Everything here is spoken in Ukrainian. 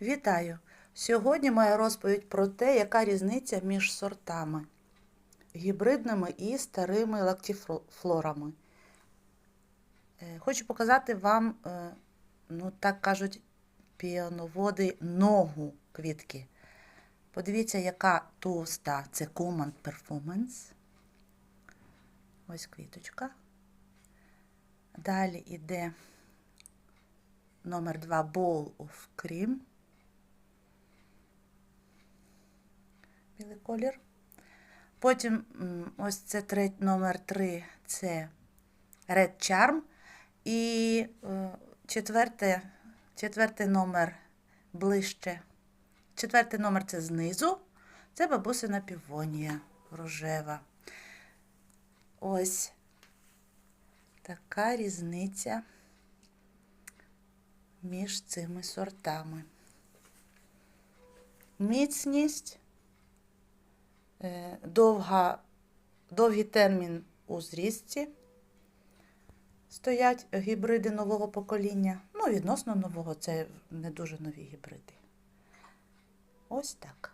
Вітаю! Сьогодні моя розповідь про те, яка різниця між сортами гібридними і старими лактіфлорами. Е, Хочу показати вам, е, ну так кажуть, піоноводи ногу квітки. Подивіться, яка товста. Це Command Performance. Ось квіточка. Далі йде номер 2 Bowl of Cream. Колір. Потім ось це треть, номер 3 це Red Charm. І е, четверте, четвертий номер ближче. Четвертий номер це знизу. Це бабусина півонія рожева. Ось така різниця між цими сортами. Міцність, довга, довгий термін у зрісті стоять гібриди нового покоління. Ну, відносно нового, це не дуже нові гібриди. Ось так.